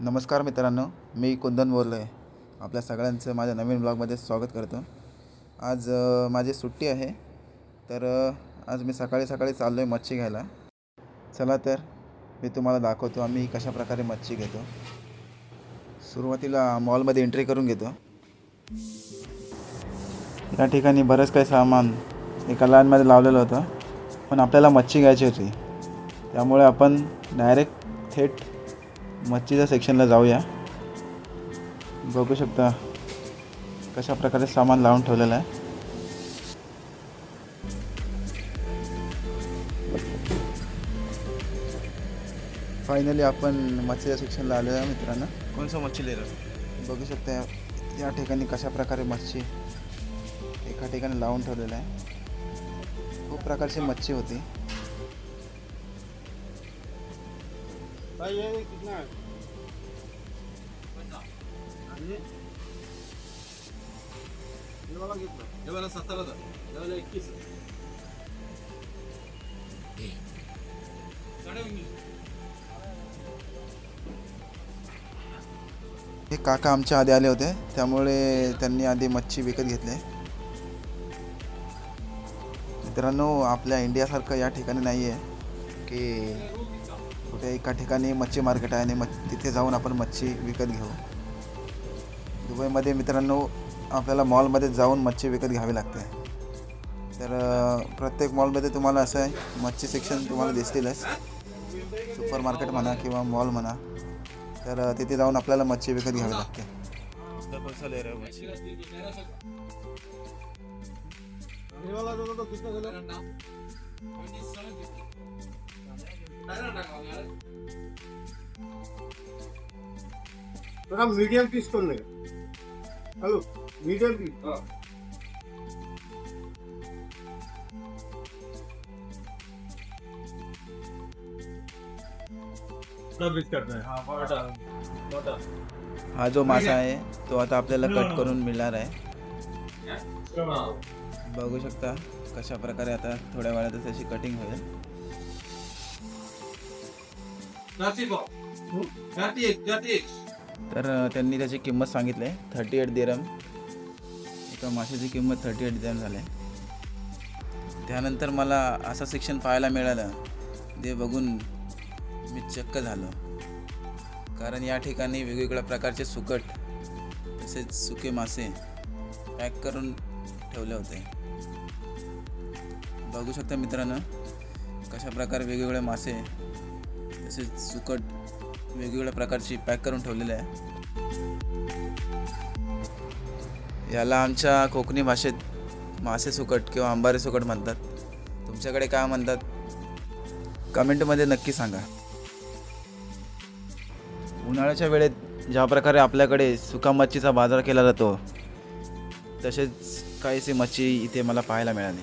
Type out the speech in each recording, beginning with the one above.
नमस्कार मित्रांनो मी कुंदन बोललो आहे आपल्या सगळ्यांचं माझ्या नवीन ब्लॉगमध्ये स्वागत करतो. आज माझी सुट्टी आहे. तर आज मी सकाळी सकाळी चाललो आहे मच्छी घ्यायला. चला तर मी तुम्हाला दाखवतो आम्ही कशा प्रकारे मच्छी घेतो. सुरुवातीला मॉलमध्ये एंट्री करून घेतो. या ठिकाणी बरंच काही सामान एका लाईनमध्ये लावलेलं होतं. पण आपल्याला मच्छी घ्यायची होती. त्यामुळे आपण डायरेक्ट थेट मच्छीच्या सेक्शनला जाऊया. बघू शकता कशा प्रकारे सामान लावून ठेवलेलं आहे. फायनली आपण मच्छीच्या सेक्शनला आलो आहे मित्रांनो. कोणसा मच्छी ले बघू शकता या- या ठिकाणी कशा प्रकारे मच्छी एका ठिकाणी लावून ठेवलेलं आहे. खूप प्रकारची मच्छी होती. भाई ये कितना है? ये? ये वाला कितना? ये वाला सत्तर था। ये वाला इक्कीस हे। काका आमच्या आधी आले होते त्यामुळे त्यांनी आधी मच्छी विकत घेतले. मित्रांनो आपल्या इंडियासारखं या ठिकाणी नाही आहे की कुठे एका ठिकाणी मच्छी मार्केट आहे आणि मच तिथे जाऊन आपण मच्छी विकत घेऊ. दुबईमध्ये मित्रांनो आपल्याला मॉलमध्ये जाऊन मच्छी विकत घ्यावी लागते. तर प्रत्येक मॉलमध्ये तुम्हाला असं आहे मच्छी सेक्शन तुम्हाला दिसतीलच. सुपर मार्केट म्हणा किंवा मॉल म्हणा तर तिथे जाऊन आपल्याला मच्छी विकत घ्यावी लागते. कौन सा ले रहे हो मच्छी ये वाला जो तो मीडियम पीस कर ले हेलो मीडियम पीस हा जो मासा आहे तो आता आपल्याला कट करून मिळणार आहे. बघू शकता कशा प्रकारे आता थोड्या वेळातच त्याची कटिंग होईल. तर त्यांनी त्याची किंमत सांगितली आहे थर्टी एट दिरम एका माशाची किंमत थर्टी एट दिरम झाली. त्यानंतर मला असं सेक्शन पाहायला मिळालं ते बघून मी चक्क झालो. कारण या ठिकाणी वेगवेगळ्या प्रकारचे सुकट तसेच सुके मासे पॅक करून ठेवले होते. बघू शकता मित्रांनो कशा प्रकारे वेगवेगळे मासे तसेच सुकट वेगवेगळ्या प्रकारची पॅक करून ठेवलेले आहे. याला आमच्या कोकणी भाषेत मासे सुकट किंवा अंबारी सुकट म्हणतात. तुमच्याकडे काय म्हणतात? कमेंटमध्ये नक्की सांगा. उन्हाळ्याच्या वेळेत ज्या प्रकारे आपल्याकडे सुका मच्छीचा बाजार केला जातो तसेच काहीशी मच्छी इथे मला पाहायला मिळाली.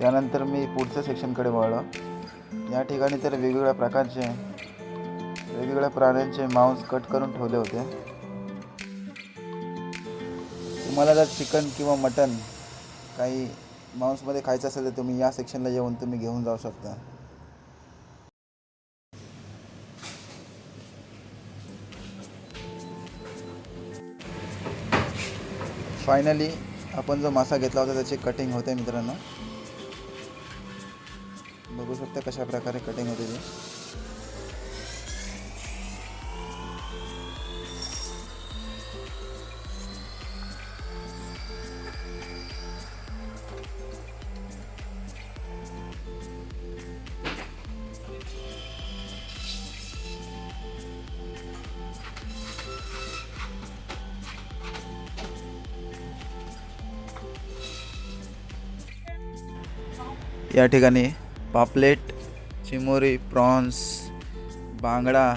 त्यानंतर मी पुढच्या सेक्शनकडे वळलो. या ठिकाणी तर वेगवेगळ्या प्रकारचे वेगवेगळ्या प्राण्यांचे मांस कट करून ठेवले होते. तुम्हाला जर चिकन किंवा मटन काही मांसमध्ये खायचं असेल तर तुम्ही या सेक्शनला येऊन तुम्ही घेऊन जाऊ शकता. फायनली आपण जो मासा घेतला होता त्याची कटिंग होते मित्रांनो. बघू शकता कशा प्रकारे कटिंग होते ते या ठिकाणी पापलेट चिमोरी प्रॉन्स बांगडा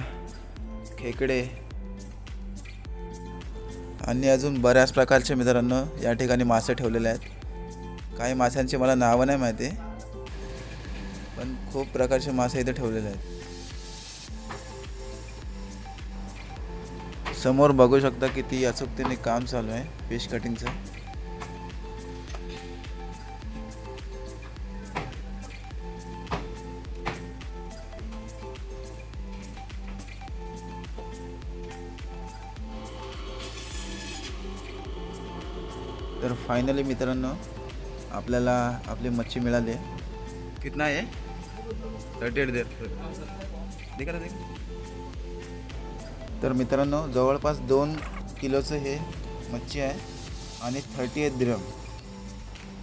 खेकडे आणि अजून बऱ्याच प्रकारचे मित्रांनो या ठिकाणी मासे ठेवलेले आहेत. काही माशांची मला नावं नाही माहिती पण खूप प्रकारचे मासे इथे ठेवलेले आहेत. समोर बघू शकता किती अचूकतेने काम चालू आहे फिश कटिंगचं तर फायनली मित्रांनो आपल्याला आपली मच्छी मिळाली. कितना आहे? थर्टी एट देर दे. तर मित्रांनो जवळपास दोन किलोचं हे मच्छी आहे आणि थर्टी एट दिरम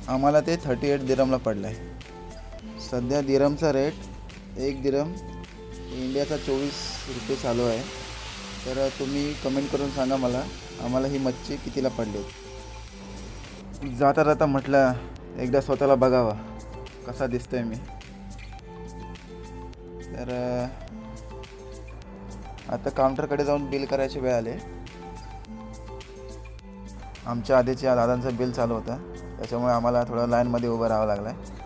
आम्हाला ते थर्टी एट दिरमला पडलं आहे सध्या दिरमचा रेट एक दिरम इंडियाचा चोवीस रुपये चालू आहे. तर तुम्ही कमेंट करून सांगा मला आम्हाला ही मच्छी कितीला पडली? जाता जाता म्हटलं एकदा स्वतःला बघावा. कसा दिसतोय मी. तर आता काउंटरकडे जाऊन बिल करायची वेळ आली. आमच्या आधीच्या या दादांचं बिल चालू होतं. त्याच्यामुळे आम्हाला थोडं लाईनमध्ये उभं राहावं लागलं आहे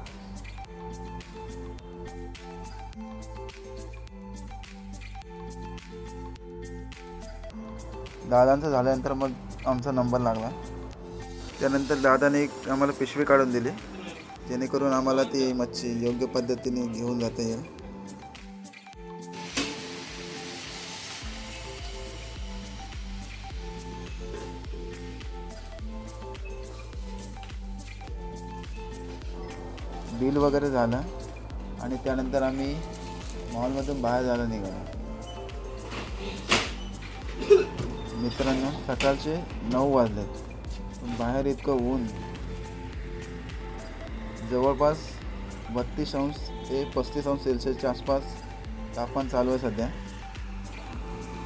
दादांचं झाल्यानंतर मग आमचा नंबर लागला. त्यानंतर दादाने एक आम्हाला पिशवी काढून दिली. जेणेकरून आम्हाला ती मच्छी योग्य पद्धतीने घेऊन जाता येईल. बिल वगैरे झालं आणि त्यानंतर आम्ही मॉलमधून बाहेर जायला निघालो. मित्रांनो सकाळचे नऊ वाजलेत. बाहेर इतकं ऊन. जवळपास बत्तीस अंश ते पस्तीस अंश सेल्सिअसच्या आसपास तापमान चालू आहे सध्या.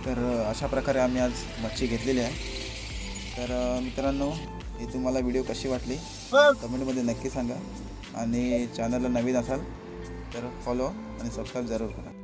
तर अशा प्रकारे आम्ही आज मच्छी घेतलेली आहे. तर मित्रांनो ही तुम्हाला व्हिडिओ कशी वाटली? कमेंटमध्ये नक्की सांगा. आणि चॅनलला नवीन असाल तर फॉलो आणि सबस्क्राईब जरूर करा.